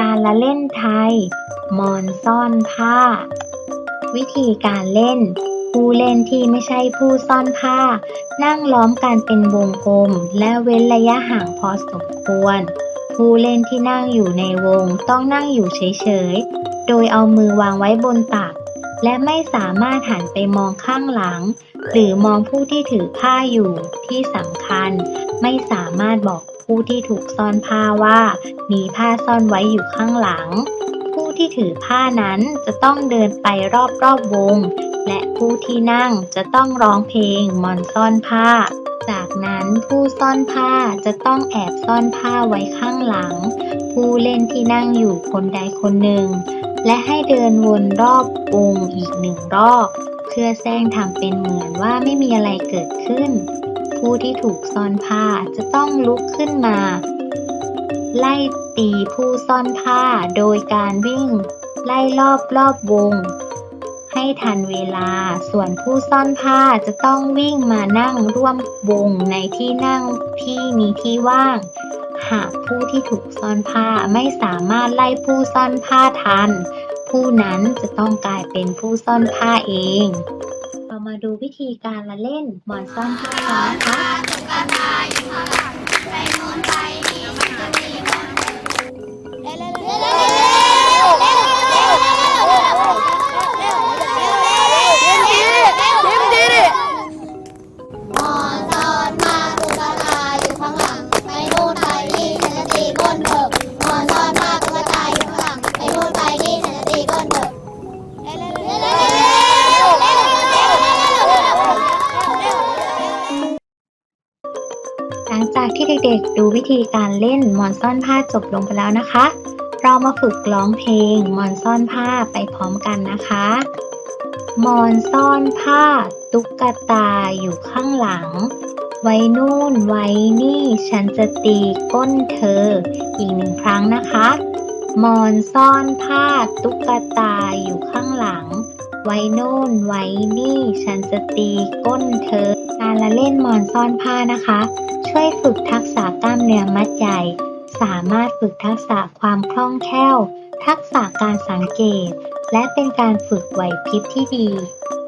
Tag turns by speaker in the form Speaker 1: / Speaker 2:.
Speaker 1: การละเล่นไทย มอนซ่อนผ้า วิธีการเล่น ผู้เล่นที่ไม่ใช่ผู้ซ่อนผ้า นั่งล้อมกันเป็นวงกลม และเว้นระยะห่างพอสมควร ผู้เล่นที่นั่งอยู่ในวงต้องนั่งอยู่เฉยๆ โดยเอามือวางไว้บนตัก และไม่สามารถหันไปมองข้างหลัง หรือมองผู้ที่ถือผ้าอยู่ที่สำคัญ ไม่สามารถบอก ผู้ที่ถูกซ่อนผ้าว่า มีผ้าซ่อนไว้อยู่ข้างหลัง ผู้ที่ถือผ้านั้นจะต้องเดินไปรอบๆวง และผู้ที่นั่งจะต้องร้องเพลงมอนซ่อนผ้า จากนั้นผู้ซ่อนผ้าจะต้องแอบซ่อนผ้าไว้ข้างหลัง ผู้เล่นที่นั่งอยู่คนใดคนหนึ่ง และให้เดินวนรอบวงอีกหนึ่งรอบ เพื่อแซงทำเป็นเหมือนว่าไม่มีอะไรเกิดขึ้น ผู้ที่ถูกซ่อนผ้าจะต้องลุกขึ้นมา ไล่ตีผู้ซ่อนผ้าโดยการวิ่ง ไล่รอบรอบวง ให้ทันเวลาส่วนผู้ซ่อนผ้าจะต้องวิ่งมานั่งร่วมวงในที่นั่งที่มีที่ว่าง หากผู้ที่ถูกซ่อนผ้าไม่สามารถไล่ผู้ซ่อนผ้าทัน ผู้นั้นจะต้องกลายเป็นผู้ซ่อนผ้าเอง มาดูวิธีการละเล่นหมอนซ่อนผ้ากันนะคะ หลังจากที่เด็กๆ ดูวิธีการเล่นมอนซ่อนผ้าจบลงไปแล้วนะคะ เรามาฝึกร้องเพลงมอนซ่อนผ้าไปพร้อมกันนะคะ มอนซ่อนผ้า ตุ๊กตาอยู่ข้างหลัง ไว้นู่นไว้นี่ ฉันจะตีก้นเธอ อีกหนึ่งครั้งนะคะ มอนซ่อนผ้า ตุ๊กตาอยู่ข้างหลังไว้โน่นไว้นี่ ฉันจะตีก้นเธอ การละเล่นมอนซ่อนผ้านะคะ ช่วยฝึกทักษะกล้ามเนื้อมัดใหญ่ สามารถฝึกทักษะความคล่องแคล่ว ทักษะการสังเกต และเป็นการฝึกไหวพริบที่ดี